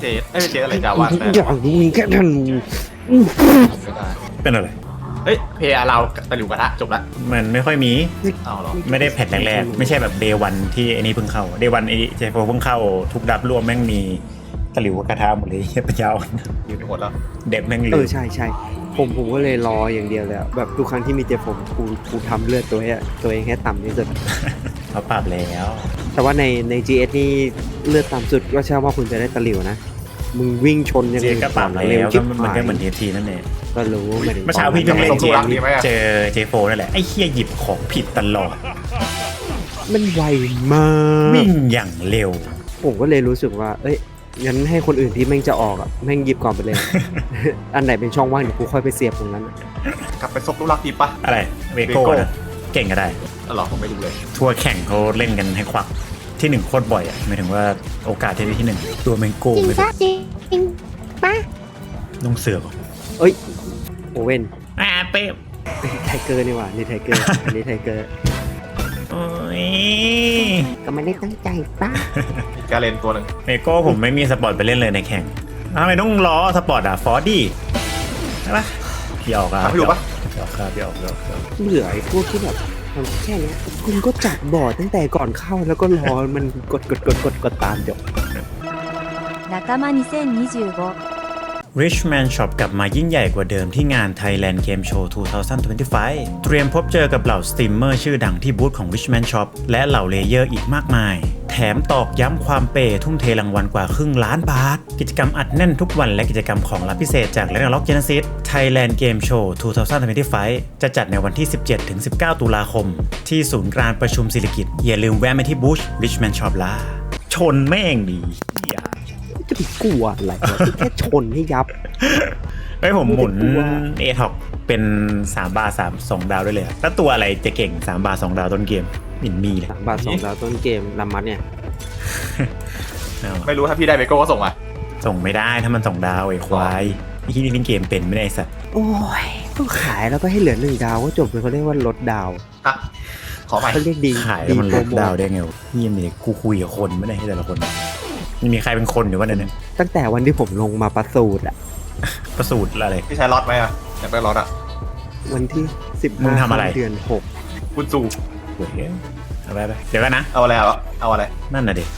เจดเอ้ยเจดอะไรจาวันทุกนะอย่างมีแค่ทันเป็นอะไรเฮ้ยเพย์เราตะหลิวกระทะจบละมันไม่ค่อยมี เอาเหรอไม่ได้แผ่นแรกๆ ไม่ใช่แบบเดวันที่ไอ้นี่เพิ่งเข้าเดวันไอ้เจฟโฟเพิ่งเข้า ทุกดับรวมแม่งมีตะหลิวกระทะหมดเลยเฮียปัญญาอ่อนยืนไปหมดแล้วเด็บแม่งเอลือมใช่ใช่ผมผมก็เลยรออย่างเดียวเลยอะแบบทุกครั้งที่มีเจผมกูกูทำเลือดตัวเองอะตัวเองให้ต่ำที่สุด เขาปรับแล้ว แต่ว่าในใน GS นี่เลือดต่ำสุดก็ใช่ว่าคุณจะได้ตะหลิวนะ มึงวิ่งชนยังเจก็ปรับเร็แล้ววชิบก็มันหายก็เหมือนเททีนั่นเองก็รู้ไม่ถึงเมื่อเช้าพี่ตเพิ่นงนั้นเล่นเกมเจอเจโฟนั่นแหละไอ้เฮียหยิบของผิดตลอด มันไวมากวิ่งอย่างเร็ว ผมก็เลยรู้สึกว่า เอ้ยงั้นให้คนอื่นที่แม่งจะออกอะแม่งหยิบก่อนไปเลย อันไหนเป็นช่องว่างเดี๋ยวกูค่อยไปเสียบตรงนั้นอะกลับไปซบลูกรักดีปะอะไรเวโก้ Vego นะเก่งก็ได้อ๋อเหรอผมไม่รู้เลย ทัวร์แข่งเขาเล่นกันให้ควัก ที่หนึ่งโคตรบ่อยอะหมายถึงว่าโอกาสที่ได้ที่หนึ่งตัวแมงโก้จริงไม่ปะจริงปะต้องเสือกเอ้ยโอเว่นอ่าเป๊ะไทเกอร์นี่หว่านี่ไทเกอร์อันนี้ไทเกอร์โอ้ยก็ไม่ได้ตั้งใจปะมีการเล่นตัวหนึ่งเมโก้ผมไม่มีสปอร์ตไปเล่นเลยในแข่งทำไมต้องล้อสปอร์ตอะฟอร์ดี้ใช่ปะพี่ออกอะทำให้ดูปะพี่ออกครับพี่ออกพี่ออกพี่ออกเบื่อไอ้พวกที่แบบทำแค่เนี้ย คุณก็จัดบอร์ดตั้งแต่ก่อนเข้าแล้วก็รอมันกดกดกดกดกดตามจบ仲間2025 Richman Shop กลับมายิ่งใหญ่กว่าเดิมที่งาน Thailand Game Show 2025 เตรียมพบเจอกับเหล่าสตรีมเมอร์ชื่อดังที่บูธของ Richman Shop และเหล่าเลเยอร์อีกมากมาย แถมตอกย้ำความเปย์ทุ่มเทรางวัลกว่าครึ่งล้านบาท กิจกรรมอัดแน่นทุกวันและกิจกรรมของรับพิเศษจาก l e g n d Lock Genesis Thailand Game Show 2025 จะจัดในวันที่ 17-19 ตุลาคม ที่ศูนย์การประชุมศิริกิตอย่าลืมแวะไปที่บูธ Richman Shop ล่ะชนแม่งดี เหี้ยจะไปกลัวอะไรวะแค่ชนให้ยับเฮ้ยผมหมุนไม่ได้กลัวเอท็อกเป็น3บาทสามสองดาวด้วยเลยอะแล้วตัวอะไรจะเก่ง3บาท2ดาวต้นเกมมินมีเลยสามบาทสองดาวต้นเกมลามัดเนี่ยเอาอะไม่รู้ถ้าพี่ได้เบโก้ก็ส่งมาส่งไม่ได้ถ้ามันสองดาวไอ้ควายที่นี่เล่นเกมเป็นไม่ได้ไอ้สัตว์โอ้ยก็ขายแล้วก็ให้เหลือหนึ่งดาวก็จบเลยเขาเรียกว่าลดดาวฮะขอใหม่ เขาเรียกดีขายแล้วมันลโปรดโมดาวทได้ไงวะนี่มีกูคุยกับคนไม่ได้ให้แต่ละคนนี่ มีใครเป็นคนอยู่วะเนี่ยตั้งแต่วันที่ผมลงมาประสูตรอะประสูตรอะไรพี่ใช้ล็อตไหมอะอยากได้ล็อตอะ วันที่สิบมึงทำอะไร เดือนหกคุณสู่เว้ยเอาไปไปเดี๋ยวกันนะเอาอะไรอะเอาอะไร นั่นน่ะเด็ก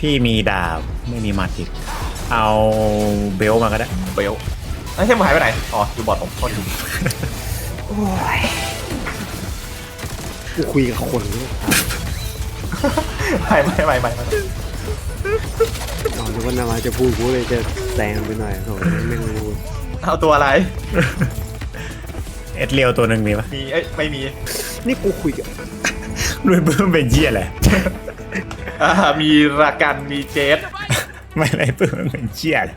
พี่มีดาวไม่มีมาติกเอาเบลมาก็ได้เบลไอ้ยเทมหายไปไหนอ๋ออยู่บอร์ดผมโทษทีโอ้ยกูคุยกับคนเนี่ยไม่ไม่ไม่ไม่ ไม่อ๋อนึกว่านามาจะพูดกูเลยจะแซงไปหน่อยโอ้ยไม่รู้เอาตัวอะไร เอ็ดเรียวตัวหนึ่งมีปะมีเอ้ยไม่มีนี่กูคุยกับด้วยเพิ่มเป็นเยี่ยแหละอ่ามีรากันมีเจส ไม่ไรเพิ่มเป็นเยี่ยเลย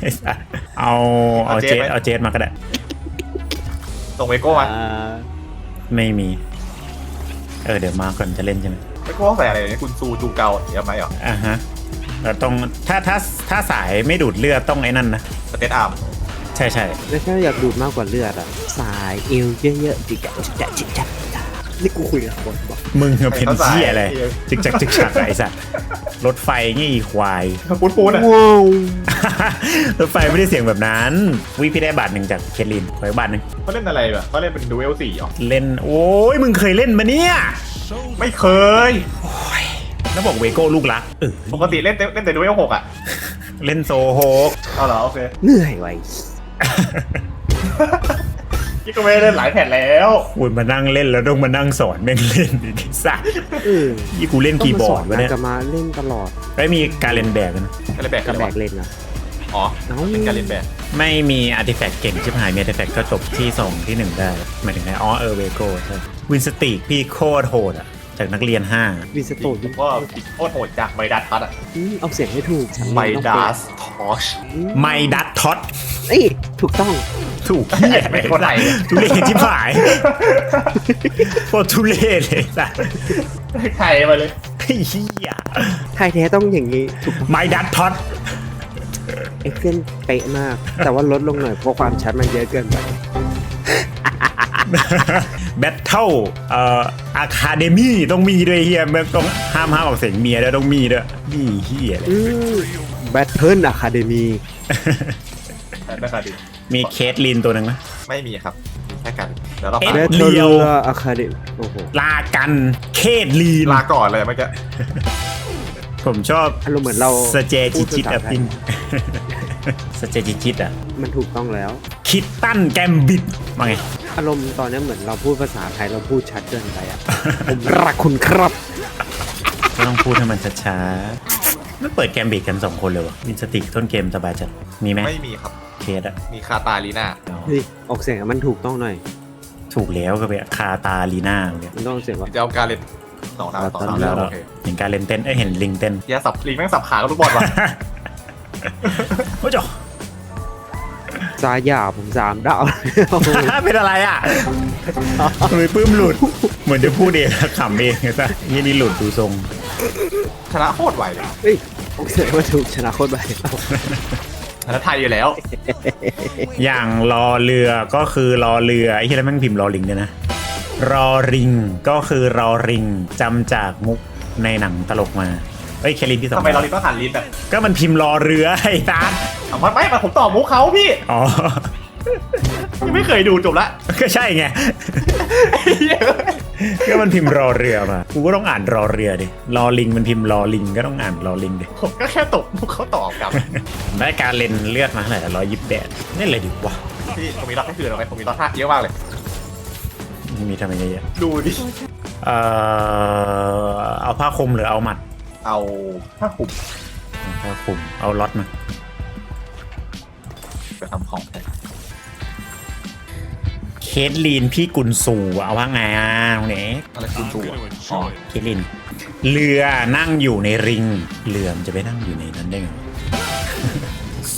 ไอ้สัสเอาเอาเอาเจเจสสไหม เอาเจสมาก็ได้ส่งเบโก้มาอ่าไม่มี เออเดี๋ยวมาก่อนจะเล่นใช่ไหมเบโก้ใส่อะไรเนี่ยคุณซูจูเกาเดี๋ยวไหมเหรออะฮะ เราต้องถ้าถ้าถ้าสายไม่ดูดเลือดต้องไอ้นั่นนะสเตตอาร์มใช่ใช่แล้วถ้าอยากดูดมากกว่าเลือดอะ สายเอวเยอะๆจิกะจิกะจิกะนี่กูคุยกับคนบอกมึงอะเป็นเยี่ยอะไรจิกจักจิกจักไอ้สัสรถไฟงี้อีควายปูนปูนอะว้าวรถไฟไม่ได้เสียงแบบนั้นวิพี่ได้บาทหนึ่งจากเคทลินขออีกบาทหนึ่งเขาเล่นอะไรแบบเขาเล่นเป็นดูเอลสี่เหรอเล่นโอ้ยมึงเคยเล่นมาเนี่ยไม่เคย แล้วบอกเวโก้ลูกรักเออปกติเล่นแต่เล่นแต่ดูเอลหกอะเล่นโซโฮกเอาเหรอโอเคเหนื่อยไว้นี่ก็ไม่ได้เล่นหลายแผ่นแล้วคุณมานั่งเล่นแล้วต้องมานั่งสอนแม่งเล่นดิสัสเออยี่กูเล่นคีย์บอร์ดต้วะงมาสเนี่ยจะมาเล่นตลอดไม่มีการเล่นแบบนะก็เลยแบกกกัระนแบแบกกเล่นนะอ๋อเอ้าเป็นการเล่นแบกไม่มีอาร์ติแฟกต์เก่งชิบหายมีอาร์ติแฟกต์ก็จบที่สองที่หนึ่งได้หมายถึงไงอ๋อเออเวโก้ใช่วินสติกพี่โคตรโหดอะ จากนักเรียนวินสโตนผมว่าติดโคตรโหดจากไมดัสทัสอะอืมเอาเสียงให้ถูกไมดัสทอช5ไมดัตท็อตเอ้ยถูกต้องถูกเหี้ยไม่คนไหนเนี่ยทุเรศที่ผายโคตรทุเรศเลยสัสใครมาเลยไอ้เหี้ยไทยแท้ต้องอย่างนี้ถูกไมดัตท็อตเอ็กเซนเป๊ะมาก แต่ว่าลดลงหน่อยเพราะความชัดมันเยอะเกินไป แบทเทิลเอ่ออะคาเดมี่ต้องมีด้วยเฮียมันต้องห้ามห้ามออกเสียงเมียด้วยต้องมีด้วยนี่เฮียเลยอืมแบทเทิลอะคาเดมีแต่ได้ค่ะดิมีเคสลินตัวหนึ่งไหม ไม่มีครับมีแค่กันเดี๋ยวเราเอ๊ะไปแบทเทิลเลียว อะคาเดโอ้โหลากันเคสลีนลาก่อนเลยเมื่อกี้ผมชอบอารมณ์เหมือนเราสเจจิจิตพูดภาษาอะไทยพินสเจจิจิตอะมันถูกต้องแล้ว คิดตั้นแกมบิดว่าไง อารมณ์ตอนนี้เหมือนเราพูดภาษาไทยเราพูดชัดเกินไปอะผมรักคุณครับ ก็ต้องพูดให้มันช้าๆไม่เปิดแกมบิดกันสองคนเลยวะมินสติกต้นเกมสบายจัดมีไหมไม่มีครับ เคสอะมีคาตาลีน่าเฮ้ยออกเสียงให้มันถูกต้องหน่อย ถูกแล้วก็ไปคาตาลีน่าเนี่ยมันต้องเสียงว่า จะเอาการเล่นสองดาวสองดาวแล้แล้ววโอเคเห็นการเล่นเต้นเอ้ยเห็นลิงเต้น เฮียสับลิงแม่งสับขากับลูกบอลว่ะ โอ้ยจ ซาหยาผมสามดาว เป็นอะไรอะทำไมปื้มหลุด เหมือนจะพูดเองแล้วขำเองไงซะยี่นี่หลุดดูทรง ชนะโคตรไวเลยเฮ้ยออกเสียงว่าถูกชนะโคตรไปชนะไทยอยู่แล้ว อย่างรอเรือก็คือรอเรือไอ้ที่แล้วแม่งพิมพ์รอลิงเนี่ยนะ รอริงก็คือรอริงจำจากมุกในหนังตลกมา เอ้ยเคลินที่สองทำไมเราลิงต้องหันลิ้นแบบก็มันพิมพ์รอเรือไอ้ตาเอาไม่ไม่มาผมตอบมุกเขาพี่อ๋อยังไม่เคยดูจบละก็ใช่ไงก็มันพิมพ์รอเรือมากูก็ต้องอ่านรอเรือดิรอลิงมันพิมพ์รอลิงก็ต้องอ่านรอลิงดิผมก็แค่ตกมุกเขาตอบกลับได้การเล่นเลือดมาเท่าไหร่ร้อยยี่สิบแปดนี่เลยดิวะพี่ผมมีล็อกให้คืนเอาไหมผมมีล็อกท่าเยอะมากเลยมีทำไมเยอะดูดิๆเอ่อเอาผ้าคลุมหรือเอาหมัด เอาผ้าคลุมเอาผ้าคลุมเอาล็อตมา ไปทำของแทนเคสลีนพี่กุนซูเอาว่าไงอะตรงนี้อะไรคุณตัวอ๋อเคสลีนเรือนั่งอยู่ในริง เรือมันจะไปนั่งอยู่ในนั้นได้ไง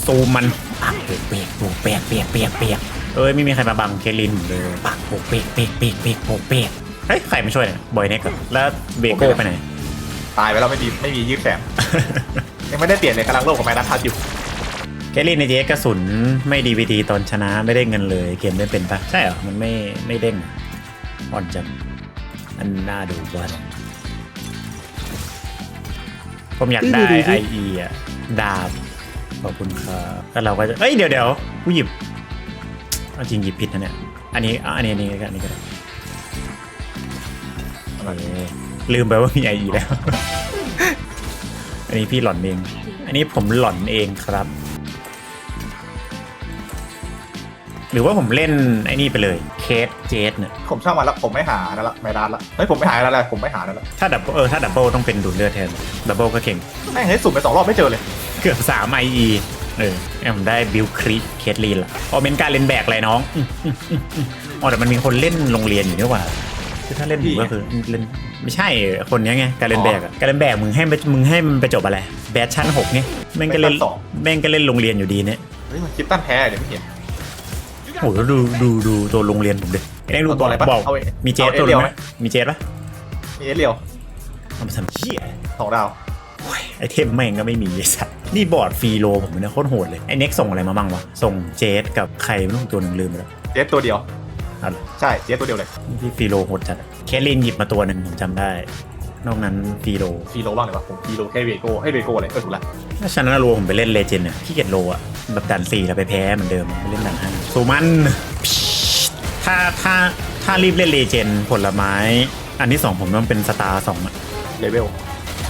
ซูมมันปักเปียกเปียกโปกเปียกเปียกเปียกเปียกเอ้ยไม่มีใครมาบังเคสลินผมเลยปักโปกเปียกเปียกเปียกเปียกโปกเปียกเฮ้ยใครมาช่วยเนี่ยบอยเน็กเหรอแล้วเบโก้ไปไหน ตายไปแล้วไม่ดีไม่มียืดแขนยังไม่ได้เปลี่ยนเลยกำลังโลกกับไม้นักทัดอยู่เคสลินในเจกระสุนไม่ดีวีดีตอนชนะไม่ได้เงินเลยเกมไม่เป็นปะใช่เหรอ มันไม่ไม่เด้งอ่อนจังอันน่าดูวันผมอยากได้ไอเออะดาบขอบคุณครับแล้วเราก็จะเอ้ยเดี๋ยวเดี๋ยวกูหยิบเอาจริงหยิบผิดนะเนี่ย อันนี้อะอันนี้อันนี้ก็อันนี้ก็ได้โอเค ลืมไปว่ามีไอเอแล้ว อันนี้พี่หล่อนเอง อันนี้ผมหล่อนเองครับ หรือว่าผมเล่นไอ้นี่ไปเลยเคสเจสเนี่ย ผมช่างมันแล้วผมไม่หานั่นละไม่ดันละเฮ้ยผมไม่หาแล้วแหละผมไม่หาแล้วละถ้าดับเออถ้าดับเบิลต้องเป็นดูดเลือดแทน ดับเบิลก็เก่ง แม่งให้สุ่มไปสองรอบไม่เจอเลย เกือบ3 IE เออเนี่ยผมได้บิลครีเคสลีนละอ๋อเป็นการเล่นแบกอะไรน้องอืมอืมอืมอืมอ๋อแต่มันมีคนเล่นโรงเรียนอยู่นี่หว่าคือถ้าเล่นผมก็คือเล่น ไม่ใช่คนเนี้ยไงการเล่นแบกอะการเล่นแบกมึงให้ไปมึงให้มันไปจบอะไรแบดชั้นหกไงแม่งก็เล่นแม่งก็เล่นโรงเรียนอยู่ดีเนี่ยเฮ้ยมันคิดตั้นแพ้เดี๋ยวไม่เห็น โอ้โหแล้วดูดูดูตัวโรงเรียนผมดิไอ้เล่นดูเอาบตัอวกอะไรปะบอกเอาไอ้มีเจสเอาตัวเอนึเรียวงไหไหมมมีเจสปะมีเอสเรียวเอามาทำเชี่ยสองดาว ไอเทมแม่งก็ไม่มีไอ้สัตว์นี่บอร์ดฟรีโลผมเนี่ยโคตรโหดเลยไอเน็กส่งอะไรมาบ้างวะส่งเจสกับใครไม่รู้ตัวหนึ่งลืมไปแล้วเจสตัวเดียว เอาล่ะใช่เจสตัวเดียวเลยที่ฟรีโลโหดจัดอะแคลรินหยิบมาตัวหนึ่งผมจำได้ นอกนั้นฟรีโลฟีโลบ้างเลยวะผมฟีโลแค่เวโก้ให้เวโก้เลยเออถูกละถ้าชนะโลผมไปเล่นเลเจนด์เนี่ยขี้เกียจโลอะแบบดันสี่แล้วไปแพ้เหมือนเดิมไม่เล่นดันห้าสูมันถ้าถ้าถ้ารีบเล่นเลเจนด์ผลไม้ อันที่สองผมต้องเป็นสตาร์สองอะเลเวล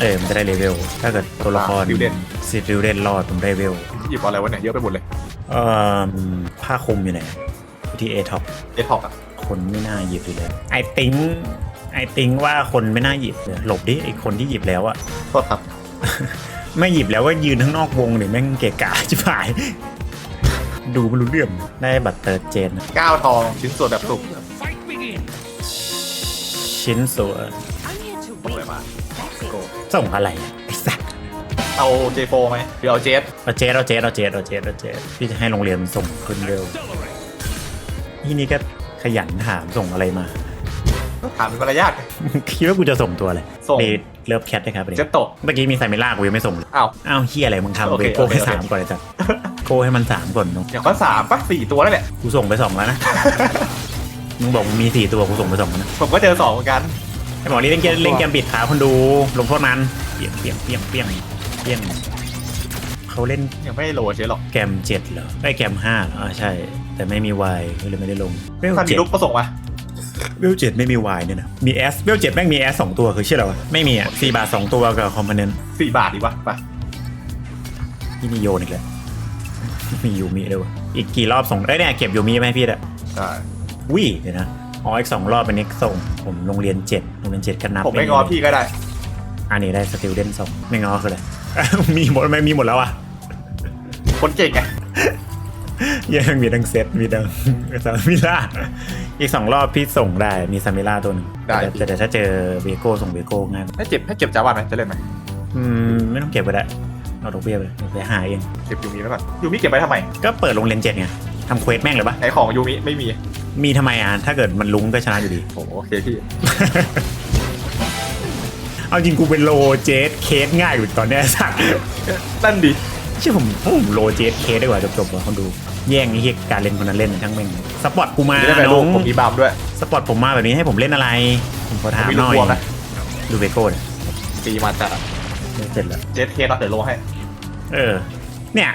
เออมันจะได้เลเวล ถ้าเกิดตัวละครอ่า Wilden สิบริวเดนรอดผมได้เลเวลหยิบเอาอะไรวะเนี่ยเยอะไปหมดเลย เอ่อผ้าคลุมอยู่ไหนที่เอ ท็อปเอท็อกอะคนไม่น่าหยิบอยู่เลยไอติงไอติงว่าคนไม่น่าหยิบเลยหลบดิไอคนที่หยิบแล้วอะ โทษครับ ไม่หยิบแล้วก็ยืนข้างนอกวงหรือแม่งเกะกะจิบหาย ดูไม่รู้เรื่องได้บัตรเติร์ดเจน ก้าวทองชิ้นส่วนแบบสุกชิ้นส่วนส่งอะไรมาโกส่งอะไรอะไอสัตว์เอาเจโฟไหมหรือเอาเจสเอาเจสเอาเจสเอาเจสเอาเจสเอาเจสพี่จะให้โรงเรียนส่งขึ้นเร็ว ที่นี่ก็ขยันถามส่งอะไรมา ถามเป็นมารยาท คิดว่ากูจะส่งตัวอะไรส่งเเลิฟแคทนะครับเจสโตะเมื่อกี้มีไซมิล่ากูยังไม่ส่งเลยอ้าว อ้าวเฮียอะไรมึงทำโอเบเคโก้โอเค ให้โอเคสามก่อนเลยจ้ะโก้ให้มันสามก่อนเนอะอย่างก็สามปะสี่ตัวนั่นแหละ กูส่งไปสองแล้วนะ มึงบอกมึงมีสี่ตัวกูส่งไปสองแล้วนะผมก็เจอสองเหมือนกัน ไอ้หมอนี่เล่นเกมเล่นเกมบิดขาคนดูลงโทษมันเปียงเปียงเปียงเปียงเปียง เขาเล่นยังไม่โหลดเฉยหรอกแกมเจ็ดเหรอไอ้ยแกมห้าเหรออ่าใช่ แต่ไม่มีวายก็เลยไม่ได้ลงเวลถ้ามีเจ็ดลุกก็ส่งมาเวลเจ็ดไม่มีวายเนี่ยนะมีแอสเวลเจ็ดแม่งมีแอสสองตัวคือชื่ออะไรวะไม่มีอะสี่บาทสองตัวกับคอมโพเนนต์สี่บาทดีวะไปที่มีโยนอีกแล้วมียูมิด้วยวะอีกกี่รอบส่งเอ้ยเนี่ยเก็บยูมิไหมาให้พี่อะ ใช่วิเดี๋ยวนะ อ๋ออีกสองรอบเป็นเน็กส่ง ผมโรงเรียนเจ็ดโรงเรียนเจ็ดก็นับผมไม่งอพี่ก็ได้ อันนี้ได้สติลเดนส่งไม่งอคืออะไร มีหมดไหมมีหมดแล้วอะ คนเก่งไงยังมีทั้งเซตมีทั้งซามิล่าอีกสองรอบพี่ส่งได้มีซามิล่าตัวหนึงได้แต่แต่ถ้าเจอเวโก้ส่งเวโก้ง่ายให้เจ็บให้เจ็บจ้าวันไหมจะเล่นไหมอืมไม่ต้องเก็บไปได้เอาดอกเบี้ยไปไปหาเอง เก็บยูมิไว้ก่อนยูมิเก็บไว้ทำไมก็เปิดโรงเรียนเจ็ดไงทำเควสแม่งเลยปะไหนของยูมิไม่มีมีทำไมอะถ้าเกิดมันลุ้งก็ชนะอยู่ดี โอ้โอเคพี่เอาจริงกูเป็นโลเจสเคสง่ายอยู่ตอนเนี้ยสัตว์นั่นดิ ชื่อผมผมโลเจสเคสดีกว่าจบๆว่ะคนดู แย่งไอ้เฮียการเล่นคนนั้นเล่นทั้งแม่งสปอร์ตกูมาจะได้ไปน้ลูอกงผมมีบามด้วย สปอร์ตผมมาแบบนี้ให้ผมเล่นอะไร ผมขอถามผมมีหน่อยลูกรวมนะ ดูเบโก้เนี่ยตีมาจัดเสร็จแล้ว เจ็ดเคสเนาะเดี๋ยวโลให้ เออ เนี่ย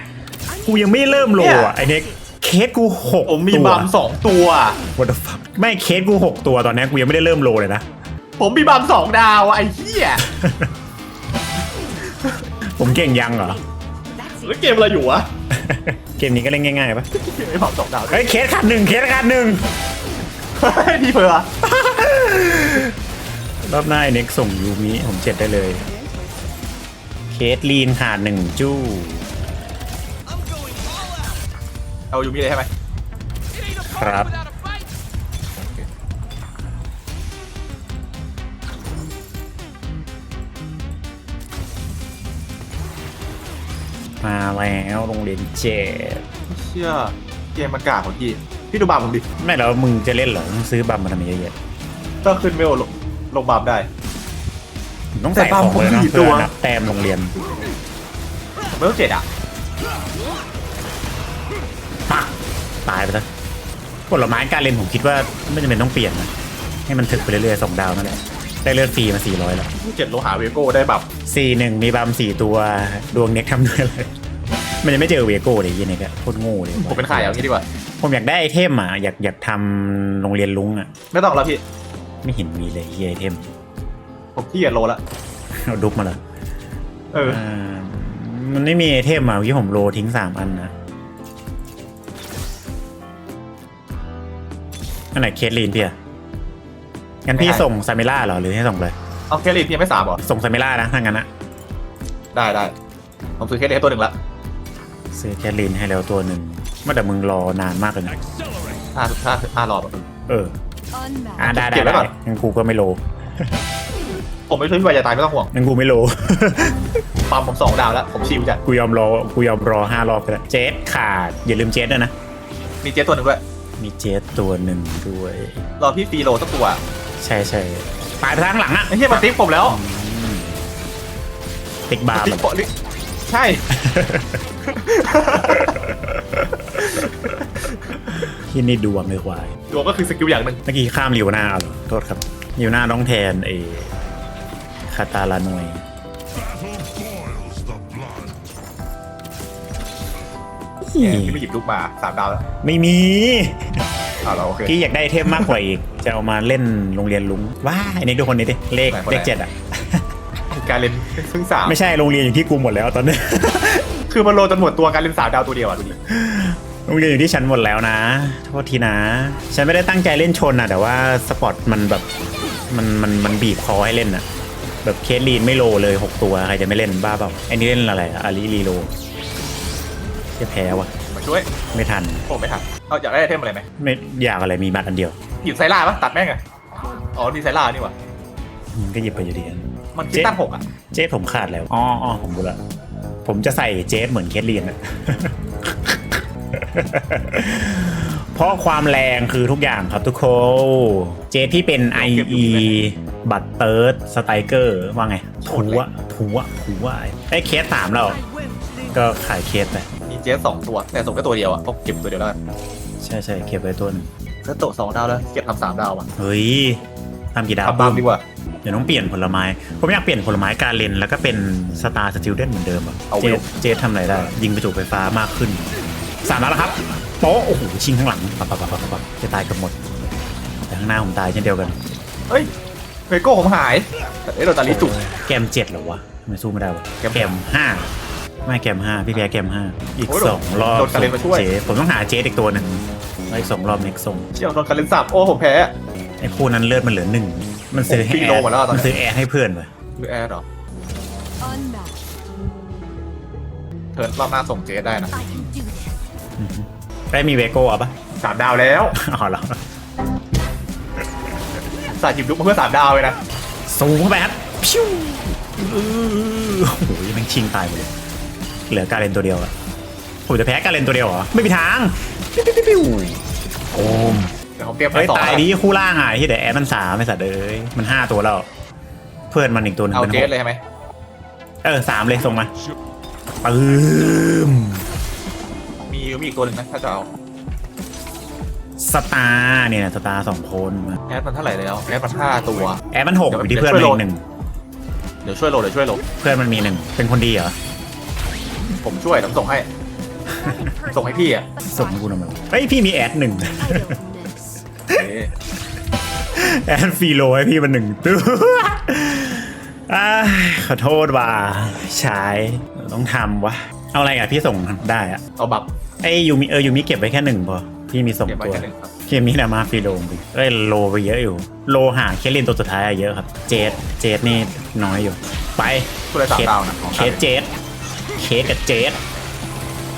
กูยังไม่เริ่มโลเนี่ย อะไอเน็กเคสกูหกผมมีตัวบามสองตัว What the fuck ไม่เคสกูหกตัวตอนนี้กูยังไม่ได้เริ่มโลเลยนะ ผมมีบามสองดาวอะไอ้เหี้ยผมเก่งยังเหรอ แล้วเกมอะไรอยู่วะเกมนี้ก็เล่นง่ายๆปะไม่บามสองดาวเฮ้ยเคสขาดหนึ่งเคสขาดหนึ่งดีเพออะรอบหน้าไอเน็กส่งยูมิผมเจ็ดได้เลย เคสลีนขาดหนึ่งจู้เอายูมิเลยใช่ไหมครับ มาแล้วโรงเรียนเจ็ดเชื่อเกมมันกากของพี่ พี่ดูบามผมดิ ไม่แล้วมึงจะเล่นเหรอมึงซื้อบัมมาทำไมเยอะแยะก็ขึ้นเวลลงลงบามได้มึงต้องใส่ของเลยแต่บัมผมนะกี่ตัเพื่ว อนับแต้มโรงเรียนผมไม่ต้องเจ็ดอะปักตายไปซะผลไม้การเล่นผมคิดว่าไม่จำเป็นต้องเปลี่ยนนะให้มันถึกไปเรื่อยๆสองดาวนั่นแหละได้เลือดฟรีมาสี่ร้อยแล้วเจ็ดโลหาเวโก้ได้แบบ สี่หนึ่งมีบัมสี่ตัวดวงเน็กทำด้วยอะไร มันยังไม่เจอเวโก้เลยยี่เน็กอะโคตรโง่เลยผมเป็นขายอย่างนี้ดีกว่า ผมอยากได้ไอเทมอะอยากอยากทำโรงเรียนลุงอะ ไม่ต้องแล้วพี่ ไม่เห็นมีเลยเหี้ยไอเทม ผมขี้เกียจโลละเอาดุกมาเลยเออ มันไม่มีไอเทมอะที่ผมโรทิ้งสามอันนะอันไหนเคสลีนพี่อะงั้นพี่ส่งซามิล่าเหรอหรือให้ส่งเลยเอาแคลรี่พี่ยังไม่สามเหรอ ส่งซามิล่านะถ้างั้นนะได้ได้ผมซื้อแคลรี่ให้ตัวหนึ่งละ ซื้อแคทลีนให้แล้วตัวหนึ่งเมื่อแต่มึงรอนานมากเลยนะห้าห้าห้ารอบอะเอออ่าได้ได้เก็บไว้ได้ก่อนงั้นกูก็ไม่โลผมไม่ช่วยพี่วายจะตายไม่ต้องห่วงงั้นกูไม่โลปั๊มผมสองดาวแล้ว ผมชิวจัดกูยอมรอกูยอมรอห้ารอบก็ได้เจสขาด อย่าลืมเจสด้วยนะ มีเจ๊ตัวหนึ่งด้วย มีเจสตัวหนึ่งด้วย รอพี่ฟรีโลสักตัว ใช่ใช่ตายไปทางหลังอะไอ้เหี้ยมันติ๊กผมแล้ว ติ๊กบาร์ติ๊กโปะนี่ใช่ ที่นี่ดวงเลยควายดวงก็คือสกิลอย่างหนึ่งเมื่อกี้ข้ามลิวหน้าเหรอโทษครับลิวหน้าต้องแทนเอคาตาลานวยเนี่ยพี่ไม่หยิบลูกมาสามดาวแล้วไม่มีอ้าวเราโอเคพี่อยากได้ไอเทมมากกว่าอีก จะเอามาเล่นโรงเรียนลุงว้าไอ้นี่ดูคนนี้ดิเลขไหนคนไหนเลขเจ็ดอะการเล่นเพิ่งสามไม่ใช่โรงเรียนอยู่ที่กูหมดแล้วตอนนี้ คือมันโลจนหมดตัวการเล่นสามดาวตัวเดียวอะดูดิโรงเรียนอยู่ที่ฉันหมดแล้วนะ โทษทีนะ ฉันไม่ได้ตั้งใจเล่นชนอะแต่ว่าสปอร์ตมันแบบมันมันมันบีบคอให้เล่นอะแบบเคสลีนไม่โลเลย 6 ตัว ใครจะไม่เล่นบ้าเปล่าไอ้นี่เล่นอะไรอะอารีรีโลจะแพ้วะมาช่วยไม่ทันผมไม่ทันเอาอยากได้ไอเทมอะไรไหมไม่อยากอะไรมีบัตรอันเดียวหยิบไซร่าปะตัดแม่งอะอ๋อมีไซร่านี่หว่าอืมก็หยิบไปอยู่ดีมันคิดตั้งหกอะ เจสผมขาดแล้วอ๋ออ๋อผมรู้ละ ผมจะใส่เจสเหมือนเคสลีนอะเพราะความแรงคือทุกอย่างครับทุกคน เจสที่เป็น IE บัตเติร์ดสไตเกอร์ว่าไงผัวผัวผัวไอ้เคสสามแล้วก็ขายเคสไปมีเจสสองตัว แต่ส่งแค่ตัวเดียวอะก็เก็บตัวเดียวแล้วกันใช่ใช่เก็บไว้ตัวหนึงแล้วโตะสองดาวแล้วเก็บทำสามดาวอะ เฮ้ยทำกี่ดาวทำบามดีกว่า ดี๋ยวต้องเปลี่ยนผลไม้ ผมอยากเปลี่ยนผลไม้การเลนแล้วก็เป็นสตาร์สติลเดนเหมือนเดิมอะเอาเจเวลดเจดทำอะไรได้ ยิงประจุไฟฟ้ามากขึ้นสามนัดแล้วครับโป๊ะโอ้โหชิงข้างหลังปับปับปับปับปับจะตายเกับหมด แต่ข้างหน้าผมตายเช่นเดียวกัน เฮ้ยเวโก้ผมหายแต่เอ้ยโดนตาลิจุก แกมเจ็ดเหรอวะทำไมสู้ไม่ได้วะแกมแกมห้าไม่แกมห้าพี่แพ้แกมห้าอีกโอ้ยสองรอบโดนกระเด็นมาช่วย เจผมต้องหาเจดอีกตัวหนึ่งแล้วอีกสองรอบเน็กส่งเชี่ยวโดนการเล่นสับโอ้ผมแพ้ไอ้คู่นั้นเลือดมันเหลือหนึ่ง มันซื้อผมให้ฟรีแอโลร์หมดแล้วตอนนี้ มันซื้อแอร์ให้เพื่อนไปหรือแอร์เหรอ Unmatched. เทิร์นรอบหน้าส่งเจสได้นะ I can do this. ได้มีเวโก้อะปะ สามดาวแล้วอ๋อเหรอสายหยิบลุกมาเพื่อสามดาวเลยนะสูงเข้าไปครับพิ้วอื้อโอ้โหแมันชิงตายหมดเลยเหลือการเล่นตัวเดียวอะผมจะแพ้การเล่นตัวเดียวเหรอ ไม่มีทางปิ้วปิ้วปิ้วโอม เดี๋ยวผมเตรียมไปเฮ้ยสองตายแล้วดีคู่ล่างอะที่แต่แอดมันสามไม่สัตว์เอ้ยมันห้าตัวแล้ว เพื่อนมันอีกตัวหนึงเอาเป็นเจหสกเลยใช่ไหมเออสามเลยส่งมาปึ้มมีมีอีกตัวหนึ่งนะถ้าจะเอาสตาร์เนี่ยนะสตาร์สองคนแอดมันเท่าไหร่แล้วแอดมันห้าตัว แอดมันหกเดี๋ยวอยู่ที่เพื่อนเดี๋มัยวนช่วยโหลดอีกหนึ่งเดี๋ยวช่วยโหลดเดี๋ยวช่วยโหลดเพื่อนมันมีหนึ่งเป็นคนดีเหรอผมช่วยผมส่งให้ ส่งให้พี่อะ ส่งให้กูทำไมวะเฮ้ยพี่มีแอดหนึ่ง I don't miss. เอ๊ะ แอนฟีโลให้พี่มันหนึ่งตัวขอโทษว่าช้ต้องทำวะ เอาอะไรอะพี่ส่งได้อะเอาบัพไอยูมิเออยูมิเก็บไว้แค่หนึ่งพอพี่มีส่งตัวเคมีนามาฟีโลมเอ้ยโลไปเยอะอยู่ โลหาเคลินตัวสุดท้ายเยอะครับ เจดเจดนี่น้อยอยู่ ไปเคสเคสเจดเคสกับเจด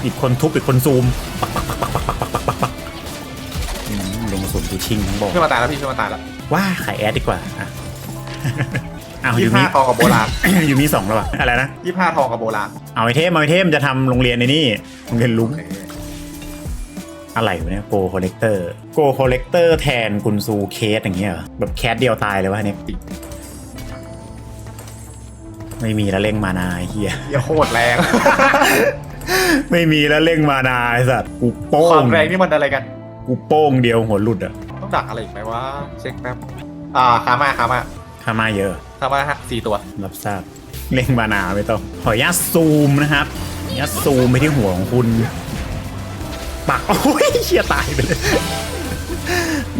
อีกคนทุบอีกคนซูมปักปักปักปักปักปัก มลงมาสุ่มตูชิงทั้งบอกเพื่อนมาตายแล้วพี่เพื่อนมาตายแล้วว่าขายแอดดีกว่าอะอ้าวยี่ยูสิบมิห้าทองกับโบราณยูมิสองแล้วอะอะไรนะ ยี่สิบห้าทองกับโบราณเอาไอเทมเอาไอเทมจะทำโรงเรียนในนี่โรงเรียนลุงอะไรวะเนี่ยโกคอลเลกเตอร์โกคอลเลกเตอร์แทนกุนซูเคสอย่างเงี้ยเหรอแบบแคสเดียวตายเลยวะเนี่ยไม่มีแล้วเร่งมานาไอ้เฮียเหี้ยโคตรแรง ไม่มีแล้วเร่งมานาไอ้สัตว์กูโป้ควางมแรงนี่มันอะไรกัน กูโป้งเดียวหัวหลุดอะต้องดักอะไรอีกไหมวะเช็คแป๊บอ่าคามาคามาข้ามาเยอะคามาฮะสี่ตัว รับทราบเร่งมานาไม่ต้องขออนุญาตซูมนะครับขออนุญาตซูมไปที่หัวของคุณ ปักโอ้ยเชี่ยตายไปเลย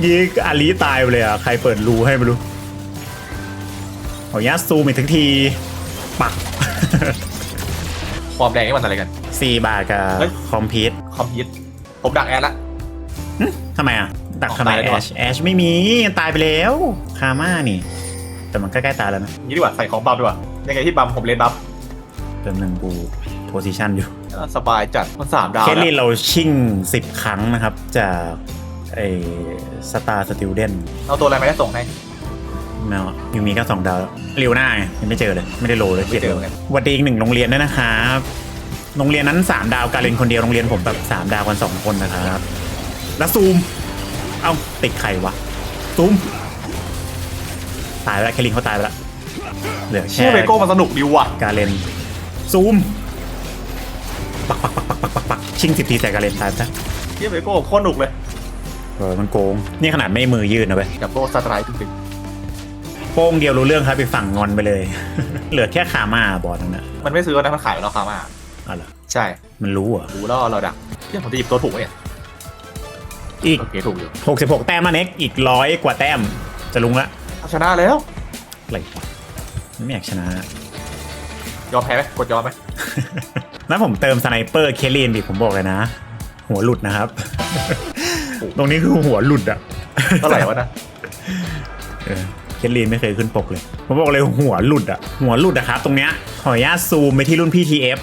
ยิงอาลีตายไปเลยอะใครเปิดรูให้ไม่รู้ขออนุญาตซูมอีกทั้งทีปักความแรงนี่มันอะไรกันสี่บาทกับเฮ้ย คอมพิวต์คอมพิวต์ผมดักแอดละ ทำไมอะ ดักทำไมตายแล้วแอดีกว่าชแอชไม่มีตายไปแล้วคาม่านี่ แต่มันใกล้ๆตายแล้วนะงี้ดีกว่า ใส่ของบัมดีกว่ายังไงที่บัมผมเลนบัฟเติมหนึ่งกูโพซิชันอยู่อ่าสบายจัดมันสามดาวเคแล้วลลี่เราชิ่งสิบครั้งนะครับ จากไอสตาร์สติลเดนเอาตัวอะไรมาได้ส่งให้แมวยูมีแค่สองดาวเรียวหน้าไงยังไม่เจอเลย ไม่ได้โลเลยไม่เจอเจ็ดเหมือนกันหวัดดีอีกหนึ่งโรงเรียนด้วยนะครับ โรงเรียนนั้นสามดาวการเรียนคนเดียวโรงเรียนผมแบบสามดาวกันสองคนนะครับ แล้วซูม เอ้าติดไข่วะ ซูม ตายไปแล้วแคลินเขาตายไปแล้วเหลือแค่เชื่อเวโก้มันสนุกดีว่ะ การเล่นซูม ปักปักปักปักปักปักปักชิงสิบทีใส่การเล่นตายซะเชื่อเวโก้โคตรหนุกเลย เออมันโกง นี่ขนาดไม่มือยืดนะเว้ย กับโก้สไตร์ตึงโป้งเดียวรู้เรื่องครับไปฝั่งงอนไปเลย เหลือแค่คาม่าบอลนั่นนะๆมันไม่ซื้อนะมันขายแล้วคามาอ๋อเหรอใช่ มันรู้เหรอะรู้แล้วเราดักเชื่อผมจะหยิบตัวถูกไหมเนี่ย อีก โอเคถูกอยู่66 แต้มมาเน็กอีกร้อยกว่าแต้ม จะลุงละเอาชนะแล้ว อะไรวะไม่อยากชนะ ยอมแพ้ไหมกดยอมไหมแล้วผมเติมสไนเปอร์เคลีนดิผมบอกเลยนะ หัวหลุดนะครับ ตรงนี้คือหัวหลุดอะเท่าไหร่วะนะเออเคลีนไม่เคยขึ้นปกเลย ผมบอกเลยหัวหลุดอะหัวหลุดอะครับ ตรงเนี้ยขออนุญาตซูมไปที่รุ่นพี่ทีเอฟ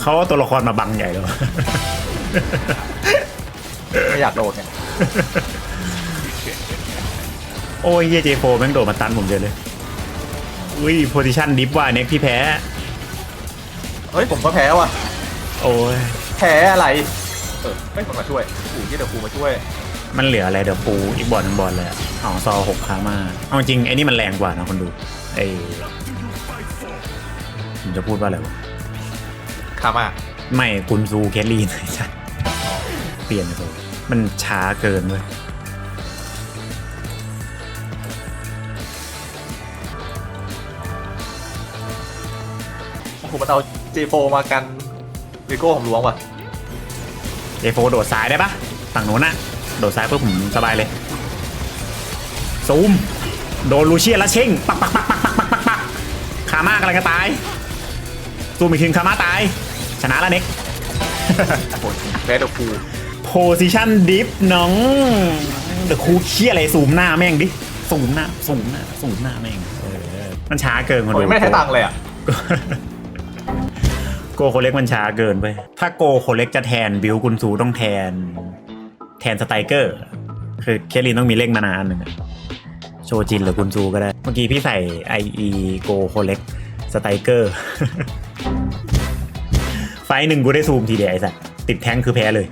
เขาเอาตัวละครมาบังใหญ่เลย ไม่อยากโดนเนี่ยโอ้ยเฮียเจโฟแม่งโดดมาตันผมเจอเลยอุ้ยโพซิชันดิฟว่าเน็กพี่แพ้ เฮ้ยผมก็แพ้ว่ะ โอ้ยแพ้อะไร เออไม่ผมมาช่วยอู๋ที่เดี๋ยวกูมาช่วย มันเหลืออะไรเดี๋ยวปูอีกบอลหนึ่งบอลเลยอะอ๋อซอหกคามาเอาจริงไอ้นี่มันแรงกว่านะคนดูไอ้ผมจะพูดว่าอะไรวะคามา ไม่กุนซูแคลรี่นะใช่เปลี่ยนไปเลย มันช้าเกินเลยผมมาเอา J4 มากันวิโก้งหลวงว่ะ เอโฟโดดซ้ายได้ปะฝั่งโน้นอะโดดซ้ายเพื่อผมสบายเลย ซูม โดนลูเชียนและเช่งปักปักปักปักปักปักปักปักคามากอะไรก็ตาย ซูมอีกทีคาม่าตาย ชนะแล้วเน็ก แพ้ดอกคู โพซิชันดิฟน้องเดอะคูเชียอะไรซูมหน้าแม่งดิซูมหน้าซูมหน้าซูมหน้าแม่งเออมันช้าเกินคนโอ้ดูยไม่ได้ใช้ตังค์เลยอะ โกโคเล็กมันช้าเกินไปถ้าโกโคเล็กจะแทนบิวกุนซูต้องแทน แทนสไตรเกอร์ คือเคลินต้องมีเลขมานานหนึ่งอะโชจินหรือกุนซูก็ได้ เมื่อกี้พี่ใส่ IE โกโคเล็กสไตรเกอร์ ไฟล์หนึ่งกูได้ซูมทีเดียวไอ้สัสติดแทงค์คือแพ้เลย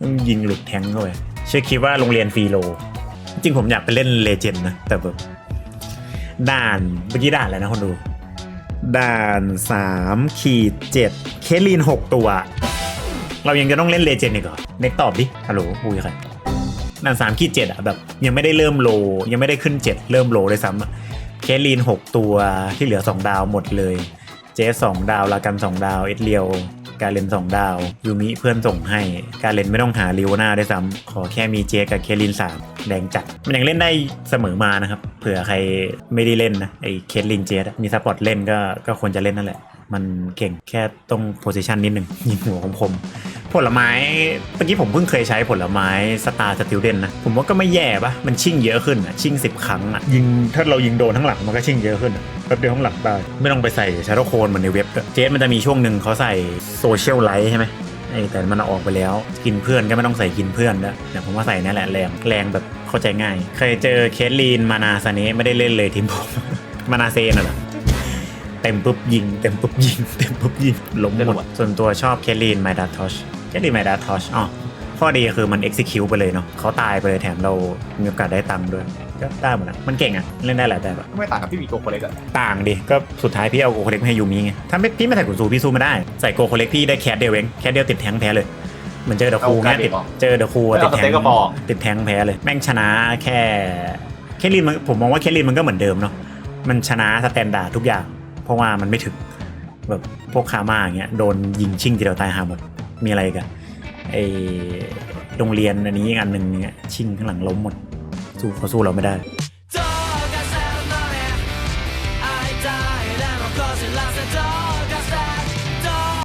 ต้องยิงหลุดแทงเข้าไปเชื่อคิดว่าโรงเรียนฟรีโล จริงผมอยากไปเล่นเลเจนด์นะ แต่แบบด่านเมื่อกี้ด่านอะไรนะคนดู ด่าน3ขีด7เคสลีน 6 ตัว เรายังจะต้องเล่นเลเจนด์อีกเหรอเน็กตอบดิฮัลโหลคุยใครด่าน3ขีด7อะแบบยังไม่ได้เริ่มโล ยังไม่ได้ขึ้น7เริ่มโลเลยซ้ำเคสลีน 6 ตัวที่เหลือ 2 ดาวหมดเลย เจส2ดาวลากัน2ดาวเอ็ดเรียว การเลนสองดาว ยูมิเพื่อนส่งให้ การเลนไม่ต้องหาลิวหน้าด้วยซ้ำขอแค่มีเจกับเคลิน3แดงจัด มันยังเล่นได้เสมอมานะครับ เผื่อใครไม่ได้เล่นนะไอ้เคลินเจมีซัพพอร์ตเล่นก็ก็ควรจะเล่นนั่นแหละ มันเก่งแค่ต้องโพซิชันนิดหนึ่งยิงหัวคมๆผลไม้เมื่อกี้ผมเพิ่งเคยใช้ผลไม้สตาร์สติลเดนนะ ผมว่าก็ไม่แย่ปะมันชิ่งเยอะขึ้นอะชิ่ง 10 ครั้งอะยิงถ้าเรายิงโดนทั้งหลังมันก็ชิ่งเยอะขึ้นอะแป๊บเดียวทั้งหลังได้ไม่ต้องไปใส่ชาร์โคนเหมือนในเว็บอะเจสมันจะมีช่วงหนึ่งเขาใส่โซเชียลไลท์ใช่ไหมไอ้แต่มันเอาออกไปแล้ว กินเพื่อนก็ไม่ต้องใส่กินเพื่อนแล้วเนี่ยผมว่าใส่นั่นแหละแรงแรงแบบเข้าใจง่าย เคยเจอเคสลีนมานาซาเนะไม่ได้เล่นเลยทีมผมมานาเซนน่ะเหรอ เต็มปุ๊บยิงเต็มปุ๊บยิงเต็มปุ๊บยิงล้มหมด ส่วนตัวชอบเคลลีนไมดาทอชเคลลีนไมดาทอชอ๋อข้อดีคือมัน execute ไปเลยเนาะเขาตายไปเลยแถมเรามีโอกาสได้ตังค์ด้วยก็ได้หมดนะมันเก่งอะเล่นได้หลายแบบอะไม่ต่างกับที่มีโกโคเล็กอะต่างดิก็สุดท้ายพี่เอาโกโคเล็กมาให้ยูมิไงถ้าไม่พี่ไม่ใส่กุนซูพี่สู้ไม่ได้ใส่โกโคเล็กพี่ได้แคสเดียวเองแคสเดียวติดแทงค์แพ้เลยเหมือนเจอเดอะคูเงี้ยติดเจอเดอะคูอะติดแทงค์ติดแทงค์แพ้เลย แม่งชนะแค่เคลลีนมันผมมองว่าเคลลีนมันก็เหมือนเดิมเนาะมันชนะสแตนดาร์ดทุกอย่าง เพราะว่ามันไม่ถึงแบบพวกคามาอย่างเงี้ยโดนยิงชิ่งทีเดียวตายหาหมดมีอะไรกันไอโรงเรียนอันนี้อีกอันหนึ่งเนี่ยชิ่งข้างหลังล้มหมดสู้เขาสู้เราไม่ได้